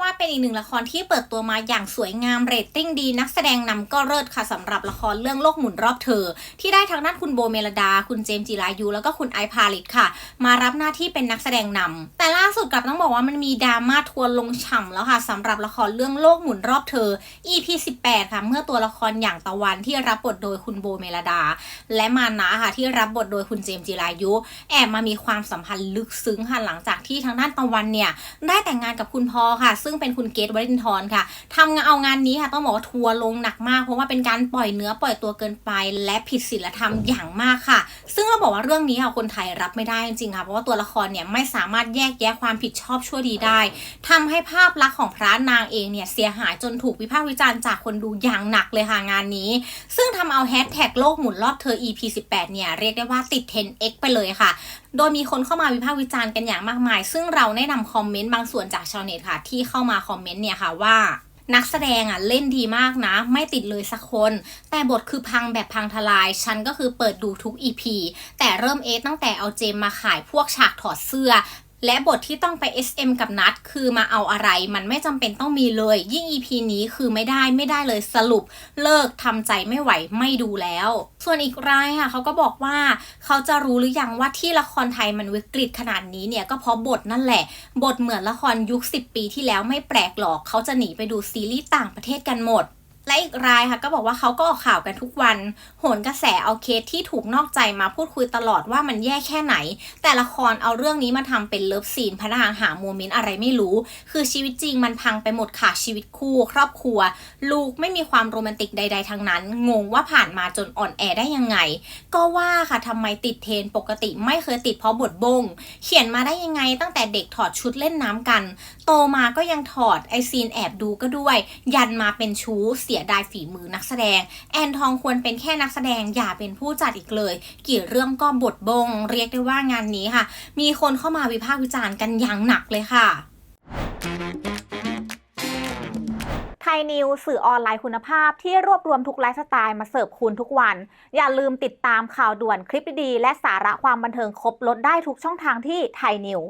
ว่าเป็นอีกหนึ่งละครที่เปิดตัวมาอย่างสวยงามเรตติ้งดี นักแสดงนำก็เลิศค่ะสำหรับละครเรื่องโลกหมุนรอบเธอ ที่ได้ทั้งด้านคุณโบเมลดา คุณเจมจิรายุ แล้วก็คุณไอพาลิตค่ะ มารับหน้าที่เป็นนักแสดงนำแต่ล่าสุดกลับต้องบอกว่ามันมีดราม่าทัวร์ลงฉ่ำแล้วค่ะสำหรับละครเรื่องโลกหมุนรอบเธอ EP 18 ค่ะ เมื่อตัวละครอย่างตะวันที่รับบทโดยคุณโบเมลดา และมานะค่ะที่รับบทโดยคุณเจมจิรายุ แอบมามีความสัมพันธ์ลึกซึ้งค่ะหลังจากที่ทางด้านตะวันเนี่ยได้แต่งงานกับคุณพอค่ะซึ่งเป็นคุณเกตวรินทร์ค่ะทำงานเอางานนี้ค่ะต้องบอกว่าทัวร์ลงหนักมาก เพราะว่าเป็นการปล่อยเนื้อปล่อยตัวเกินไป และผิดศีลธรรมอย่างมากค่ะ ซึ่งเราบอกว่าเรื่องนี้ค่ะคนไทยรับไม่ได้จริงๆค่ะเพราะว่าตัวละครเนี่ยไม่สามารถแยกแยะความผิดชอบชั่วดีได้ทำให้ภาพลักษณ์ของพระนางเองเนี่ยเสียหายจนถูกวิพากษ์วิจารณ์จากคนดูอย่างหนักเลยค่ะงานนี้ ซึ่งทำเอาแฮชแท็กโลกหมุนรอบเธอ EP 18เนี่ยเรียกได้ว่าติด 10x ไปเลยค่ะ โดยมีคนเข้ามาวิพากษ์วิจารณ์กันอย่างมากมาย ซึ่งเราได้นำคอมเมนต์บางส่วนจากชาวเน็ตค่ะที่เข้า้ามาคอมเมนต์เนี่ยค่ะว่านักแสดงอะเล่นดีมากนะ ไม่ติดเลยสักคน แต่บทคือพังแบบพังทลาย ฉันก็คือเปิดดูทุก EP แต่เริ่มเอตั้งแต่เอาเจมมาขายพวกฉากถอดเสื้อ และบทที่ต้องไป SM กับนัดคือมาเอาอะไร มันไม่จำเป็นต้องมีเลย ยิ่ง EP นี้คือไม่ได้ไม่ได้เลยสรุปเลิกทำใจไม่ไหวไม่ดูแล้ว ส่วนอีกรายค่ะเขาก็บอกว่าเขาจะรู้หรือยังว่าที่ละครไทยมันวิกฤตขนาดนี้เนี่ยก็เพราะบทนั่นแหละ บทเหมือนละครยุค 10 ปีที่แล้วไม่แปลกหรอกเขาจะหนีไปดูซีรีส์ต่างประเทศกันหมด และอีกรายค่ะก็บอกว่าเขาก็ออกข่าวกันทุกวัน โหนกระแสเอาเคสที่ถูกนอกใจมาพูดคุยตลอดว่ามันแย่แค่ไหน แต่ละครเอาเรื่องนี้มาทำเป็นเลิฟซีนพนักงานหาโมเมนต์อะไรไม่รู้ คือชีวิตจริงมันพังไปหมดค่ะชีวิตคู่ ครอบครัว ลูกไม่มีความโรแมนติกใด ๆทั้งนั้น งงว่าผ่านมาจนอ่อนแอได้ยังไง ก็ว่าค่ะทำไมติดเทรนปกติไม่เคยติดเพราะบทบง เขียนมาได้ยังไงตั้งแต่เด็กถอดชุดเล่นน้ำกัน โตมาก็ยังถอดไอซีนแอบดูก็ด้วย ยันมาเป็นชู้เสียดายฝีมือนักแสดง แอนทองควรเป็นแค่นักแสดงอย่าเป็นผู้จัดอีกเลย กี่เรื่องก็บทบง เรียกได้ว่างานนี้ค่ะ มีคนเข้ามาวิพากษ์วิจารณ์กันอย่างหนักเลยค่ะไทยนิวสื่อออนไลน์คุณภาพที่รวบรวมทุกไลฟ์สไตล์มาเสิร์ฟคุณทุกวัน อย่าลืมติดตามข่าวด่วนคลิปดี และสาระความบันเทิงครบลดได้ทุกช่องทางที่ไทยนิว